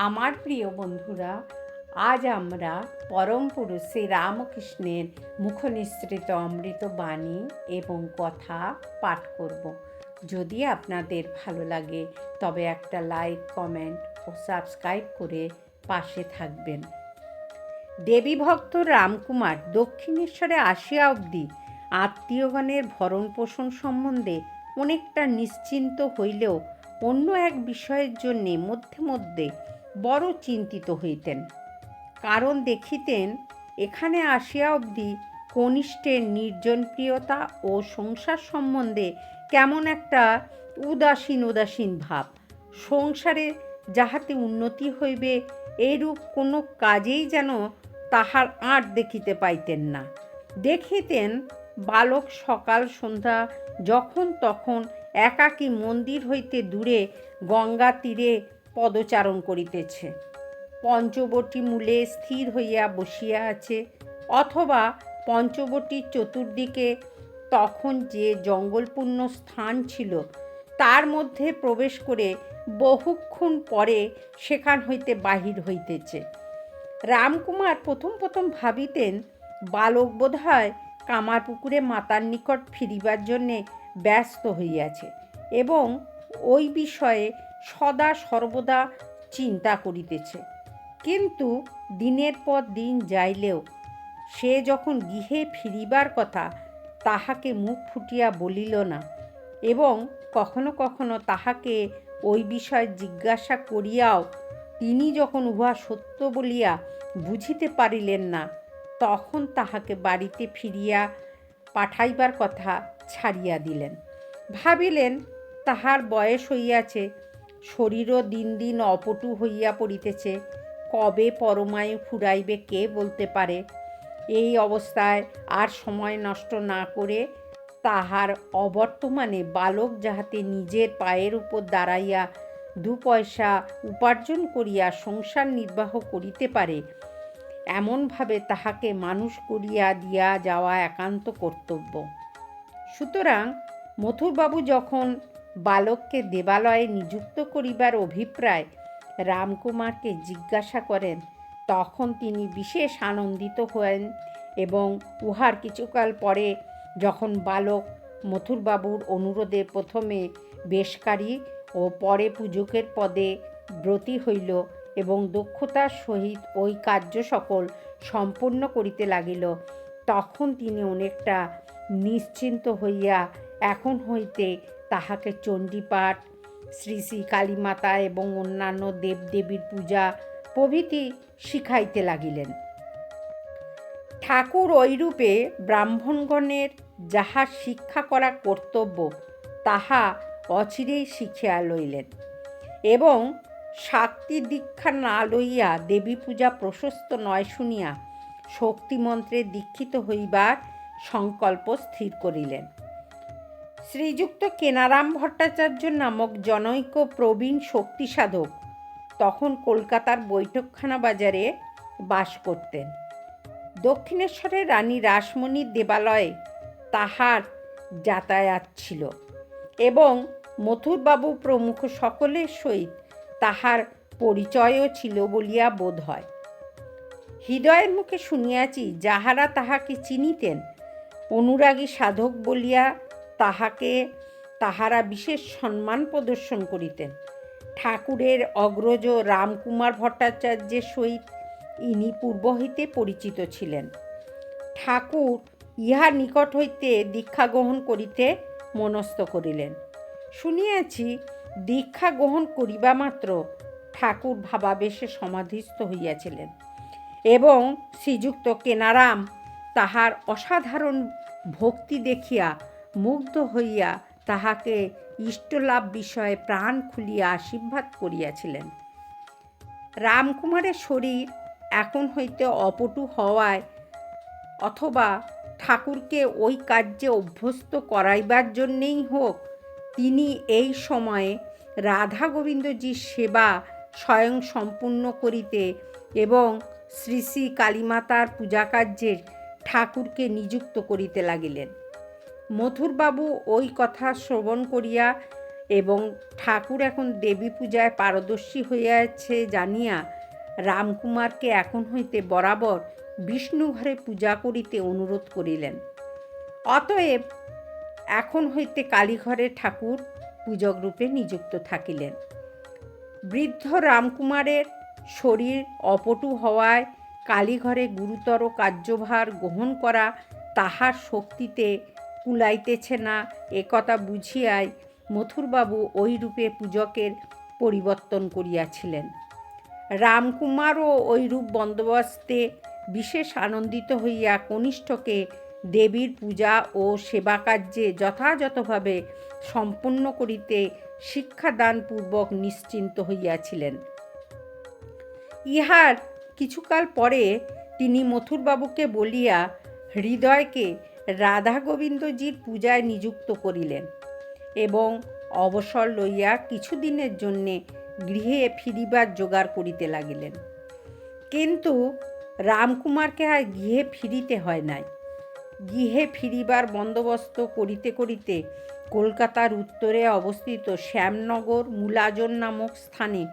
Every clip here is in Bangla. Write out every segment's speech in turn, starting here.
আমার প্রিয় বন্ধুরা, আজ আমরা পরম পুরুষ শ্রী রামকৃষ্ণের মুখনিসৃত অমৃত বাণী এবং কথা পাঠ করব। যদি আপনাদের ভালো লাগে, তবে একটা লাইক, কমেন্ট ও সাবস্ক্রাইব করে পাশে থাকবেন। দেবী ভক্ত রামকুমার দক্ষিণেশ্বরে আসিয়া অবধি আত্মীয়গণের ভরণ পোষণ সম্বন্ধে অনেকটা নিশ্চিন্ত হইলেও অন্য এক বিষয়ের জন্যে মধ্যে মধ্যে বড় চিন্তিত হইতেন। কারণ দেখিতেন, এখানে আসিয়া অবধি কনিষ্ঠের নির্জনপ্রিয়তা ও সংসার সম্বন্ধে কেমন একটা উদাসীন উদাসীন ভাব। সংসারে যাহাতে উন্নতি হইবে, এইরূপ কোনো কাজেই যেন তাহার আঁট দেখিতে পাইতেন না। দেখিতেন, বালক সকাল সন্ধ্যা যখন তখন একাকী মন্দির হইতে দূরে গঙ্গা তীরে পদচারণ করিতেছে। পঞ্চবটী মূলে স্থির হইয়া বসিয়া আছে, অথবা পঞ্চবটির চতুর্দিকে তখন যে জঙ্গলপূর্ণ স্থান ছিল, তার মধ্যে প্রবেশ করে বহুক্ষণ পরে সেখান হইতে বাহির হইতেছে। রামকুমার প্রথম প্রথম ভাবিতেন, বালক বোধ হয় কামারপুকুরে মাতার নিকট ফিরিবার জন্যে ব্যস্ত হইয়াছে এবং ওই বিষয়ে সদা সর্বদা চিন্তা করিতেছে। কিন্তু দিনের পর দিন যাইলেও সে যখন গৃহে ফিরিবার কথা তাহাকে মুখ ফুটিয়া বলিল না এবং কখনো কখনো তাহাকে ওই বিষয়ে জিজ্ঞাসা করিয়াও তিনি যখন উহা সত্য বলিয়া বুঝিতে পারিলেন না, তখন তাহাকে বাড়িতে ফিরিয়া পাঠাইবার কথা ছাড়িয়া দিলেন। ভাবিলেন তাহার বয়স হইয়াছে শরীরও দিন দিন অপটু হইয়া পড়িতেছে। কবে পরমায়ু ফুরাইবে কে বলতে পারে? এই অবস্থায় আর সময় নষ্ট না করে তাহার অবর্তমানে বালক যাহাতে নিজের পায়ের উপর দাঁড়াইয়া দু পয়সা উপার্জন করিয়া সংসার নির্বাহ করিতে পারে, এমনভাবে তাহাকে মানুষ করিয়া দিয়া যাওয়া একান্ত কর্তব্য। সুতরাং মথুরবাবু যখন বালককে দেবালয়ে নিযুক্ত করিবার অভিপ্রায় রামকুমারকে জিজ্ঞাসা করেন। তখন তিনি বিশেষ আনন্দিত হয়েন এবং উহার কিছুকাল পরে যখন বালক মথুরবাবুর অনুরোধে প্রথমে বেশকারী ও পরে পূজকের পদে ব্রতী হইল এবং দক্ষতার সহিত ওই কার্য সকল সম্পূর্ণ করিতে লাগিল, তখন তিনি অনেকটা নিশ্চিন্ত হইয়া এখন হইতে তাহাকে চণ্ডীপাঠ, শ্রী শ্রী কালীমাতা এবং অন্যান্য দেবদেবীর পূজা প্রভৃতি শিখাইতে লাগিলেন। ঠাকুর ঐরূপে ব্রাহ্মণগণের যাহা শিক্ষা করা কর্তব্য, তাহা অচিরেই শিখিয়া লইলেন এবং শাক্তি দীক্ষা না লইয়া দেবী পূজা প্রশস্ত নয় শুনিয়া শক্তিমন্ত্রে দীক্ষিত হইবার সংকল্প স্থির করিলেন। শ্রীযুক্ত কেনারাম ভট্টাচার্য নামক জনৈক প্রবীণ শক্তি সাধক তখন কলকাতার বৈঠকখানা বাজারে বাস করতেন। দক্ষিণেশ্বরের রানী রাসমণির দেবালয়ে তাহার যাতায়াত ছিল এবং মথুরবাবু প্রমুখ সকলের সহিত তাহার পরিচয়ও ছিল বলিয়া বোধ হয়। হৃদয়ের মুখে শুনিয়াছি, যাহারা তাহাকে চিনিতেন, অনুরাগী সাধক বলিয়া তাহাকে তাহারা বিশেষ সম্মান প্রদর্শন করিতেন। ঠাকুরের অগ্রজ রামকুমার ভট্টাচার্যের সহিত ইনি পূর্ব হইতে পরিচিত ছিলেন। ঠাকুর ইহার নিকট হইতে দীক্ষা গ্রহণ করিতে মনস্থ করিলেন। শুনিয়াছি দীক্ষা গ্রহণ করিবা মাত্র ঠাকুর ভাবাবেশে সমাধিস্থ হইয়াছিলেন এবং শ্রীযুক্ত কেনারাম তাহার অসাধারণ ভক্তি দেখিয়া মুগ্ধ হইয়া তাহাকে ইষ্টলাভ বিষয়ে প্রাণ খুলিয়া আশীর্বাদ করিয়াছিলেন। রামকুমারের শরীর এখন হইতে অপটু হওয়ায় অথবা ঠাকুরকে ওই কার্যে অভ্যস্ত করাইবার জন্যেই হোক, তিনি এই সময়ে রাধা গোবিন্দজির সেবা স্বয়ং সম্পূর্ণ করিতে এবং শ্রী শ্রী কালীমাতার পূজাকার্যের ঠাকুরকে নিযুক্ত করিতে লাগিলেন। মথুরবাবু ওই কথা শ্রবণ করিয়া এবং ঠাকুর এখন দেবী পূজায় পারদর্শী হইয়াছে জানিয়া রামকুমারকে এখন হইতে বরাবর বিষ্ণুঘরে পূজা করিতে অনুরোধ করিলেন। অতএব এখন হইতে কালীঘরে ঠাকুর পূজক রূপে নিযুক্ত থাকিলেন। বৃদ্ধ রামকুমারের শরীর অপটু হওয়ায় কালীঘরে গুরুতর কার্যভার গ্রহণ করা তাহার শক্তিতে কুলাইতেছে না একথা বুঝিয়াই মথুরবাবু ওই রূপে পূজকের পরিবর্তন করিয়াছিলেন। রামকুমারও ওই রূপ বন্দোবস্তে বিশেষ আনন্দিত হইয়া কনিষ্ঠকে দেবীর পূজা ও সেবা কার্যে যথাযথভাবে সম্পন্ন করিতে শিক্ষাদানপূর্বক নিশ্চিন্ত হইয়াছিলেন। ইহার কিছুকাল পরে তিনি মথুরবাবুকে বলিয়া, হৃদয়কে রাধা গোবিন্দজির পূজায় নিযুক্ত করিলেন এবং অবসর লইয়া কিছুদিনের জন্যে গৃহে ফিরিবার জোগাড় করিতে লাগিলেন। কিন্তু রামকুমারকে আর গৃহে ফিরিতে হয় নাই। গৃহে ফিরিবার বন্দোবস্ত করিতে করিতে কলকাতার উত্তরে অবস্থিত শ্যামনগর মুলাজন নামক স্থানে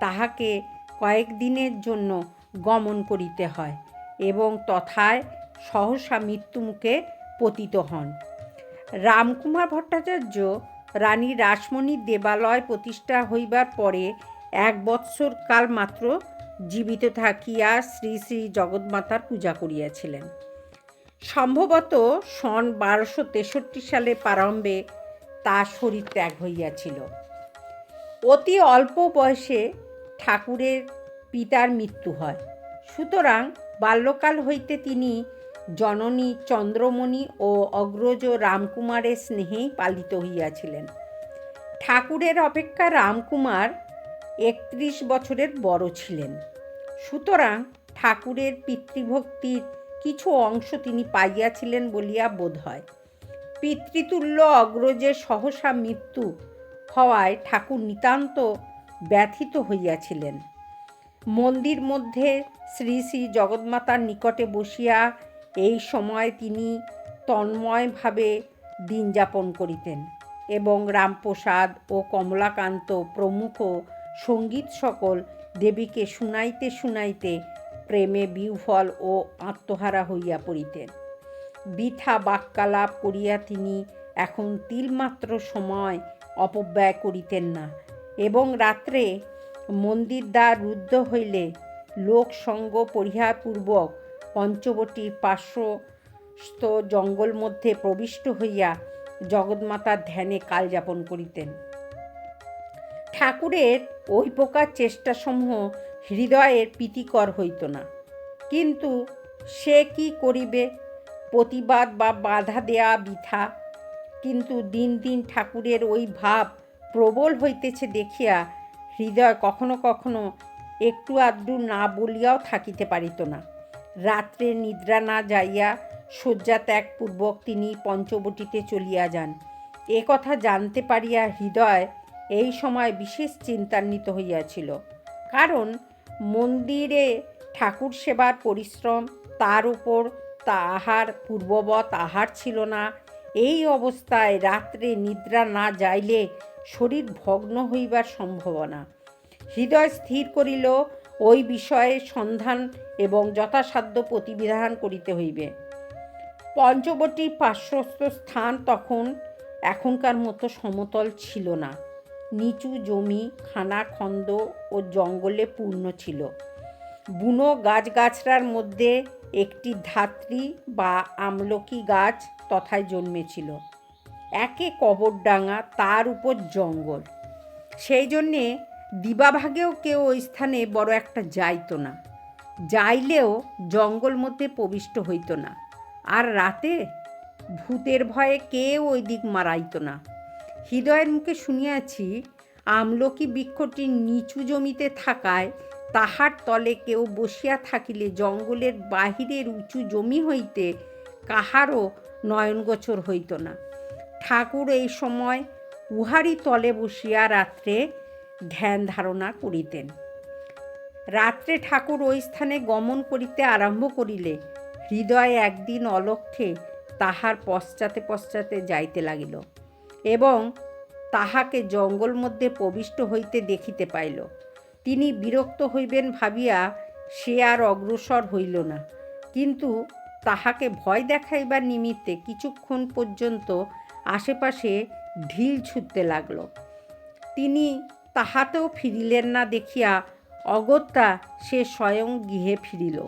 তাহাকে কয়েকদিনের জন্য গমন করিতে হয় এবং তথায় সহসা মৃত্যুমুখে পতিত হন। রামকুমার ভট্টাচার্য রানী রাসমণির দেবালয় প্রতিষ্ঠা হইবার পরে এক বৎসর কাল মাত্র জীবিত থাকিয়া শ্রী শ্রী জগৎমাতার পূজা করিয়াছিলেন। সম্ভবত সন বারোশো তেষট্টি সালে প্রারম্ভে তার শরীর ত্যাগ হইয়াছিল। অতি অল্প বয়সে ঠাকুরের পিতার মৃত্যু হয়। সুতরাং বাল্যকাল হইতে তিনি জননী চন্দ্রমণি ও অগ্রজ রামকুমারের স্নেহেই পালিত হইয়াছিলেন। ঠাকুরের অপেক্ষা রামকুমার একত্রিশ বছরের বড় ছিলেন। সুতরাং ঠাকুরের পিতৃভক্তির কিছু অংশ তিনি পাইয়াছিলেন বলিয়া বোধ হয়। পিতৃতুল্য অগ্রজের সহসা মৃত্যু হওয়ায় ঠাকুর নিতান্ত ব্যথিত হইয়াছিলেন। মন্দির মধ্যে শ্রী শ্রী জগৎমাতার নিকটে বসিয়া এই সময় তিনি তন্ময়ভাবে দিন যাপন করিতেন এবং রামপ্রসাদ ও কমলাকান্ত প্রমুখ সংগীত সকল দেবীকে শুনাইতে শুনাইতে প্রেমে বিহ্বল ও আত্মহারা হইয়া পড়িতেন। বৃথা বাক্যালাপ করিয়া তিনি এখন তিলমাত্র সময় অপব্যয় করিতেন না এবং রাত্রে মন্দির দ্বার রুদ্ধ হইলে লোকসঙ্গ পরিহারপূর্বক পঞ্চবটির পার্শ্বস্থ জঙ্গল মধ্যে প্রবিষ্ট হইয়া জগৎমাতার ধ্যানে কালযাপন করিতেন। ঠাকুরের ওই প্রকার চেষ্টাসমূহ হৃদয়ের প্রীতিকর হইত না। কিন্তু সে কি করিবে? প্রতিবাদ বা বাধা দেয়া বৃথা। কিন্তু দিন দিন ঠাকুরের ওই ভাব প্রবল হইতেছে দেখিয়া হৃদয় কখনো কখনো একটু আধটু না বলিয়াও থাকিতে পারিত না। রাত্রে নিদ্রা না যাইয়া শয্যা ত্যাগপূর্বক তিনি পঞ্চবটিতে চলিয়া যান। এ কথা জানতে পারিয়া হৃদয় এই সময় বিশেষ চিন্তান্বিত হইয়াছিল। কারণ মন্দিরে ঠাকুর সেবার পরিশ্রম, তার উপর তাহার পূর্ববৎ আহার ছিল না। এই অবস্থায় রাত্রে নিদ্রা না যাইলে শরীর ভগ্ন হইবার সম্ভাবনা। হৃদয় স্থির করিল ওই বিষয়ে সন্ধান এবং যথাসাধ্য প্রতিবিধান করিতে হইবে। পঞ্চবটির পার্শ্বস্থ স্থান তখন এখনকার মতো সমতল ছিল না। নিচু জমি, খানা, খন্দ ও জঙ্গলে পূর্ণ ছিল। বুনো গাছগাছড়ার মধ্যে একটি ধাত্রী বা আমলকি গাছ তথায় জন্মেছিল। একে কবরডাঙ্গা, তার উপর জঙ্গল। সেই জন্যে দিবাভাগেও কেউ ওই স্থানে বড় একটা যাইতো না। যাইলেও জঙ্গল মধ্যে প্রবিষ্ট হইত না। আর রাতে ভূতের ভয়ে কেউ ওই দিক মারাইত না। হৃদয়ের মুখে শুনিয়াছি, আমলকি বৃক্ষটি নিচু জমিতে থাকায় তাহার তলে কেউ বসিয়া থাকিলে জঙ্গলের বাহিরের উঁচু জমি হইতে কাহারও নয়নগোচর হইত না। ঠাকুর এই সময় উহারি তলে বসিয়া রাত্রে ধ্যান ধারণা করিতেন। রাত্রে ঠাকুর ওই স্থানে গমন করিতে আরম্ভ করিলে হৃদয় একদিন অলক্ষে তাহার পশ্চাতে পশ্চাতে যাইতে লাগিল এবং তাহাকে জঙ্গল মধ্যে প্রবিষ্ট হইতে দেখিতে পাইল। তিনি বিরক্ত হইবেন ভাবিয়া সে আর অগ্রসর হইল না। কিন্তু তাহাকে ভয় দেখাইবার নিমিত্তে কিছুক্ষণ পর্যন্ত আশেপাশে ঢিল ছুটতে লাগল। তিনি তাহাতেও ফিরিলেন না দেখিয়া অগত্যা সে স্বয়ং গৃহে ফিরিল।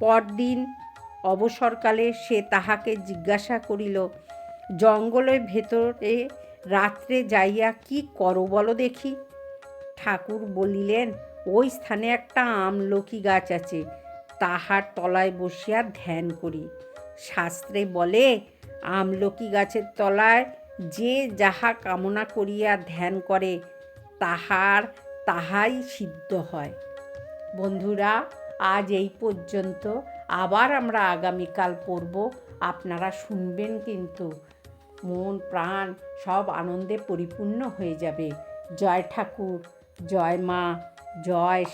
পরদিন অবসরকালে সে তাহাকে জিজ্ঞাসা করিল, জঙ্গলের ভেতরে রাত্রে যাইয়া কি করো বলো দেখি? ঠাকুর বলিলেন, ওই স্থানে একটা আমলকি গাছ আছে, তাহার তলায় বসিয়া ধ্যান করি। শাস্ত্রে বলে, আমলকি গাছের তলায় যে যাহা কামনা করিয়া ধ্যান করে তাহার তাহাই সিদ্ধ হয়। বন্ধুরা, আজ এই পর্যন্ত। আবার আমরা আগামীকাল পড়ব। আপনারা শুনবেন কিন্তু। মন, প্রাণ সব আনন্দে পরিপূর্ণ হয়ে যাবে। জয় ঠাকুর, জয় মা, জয়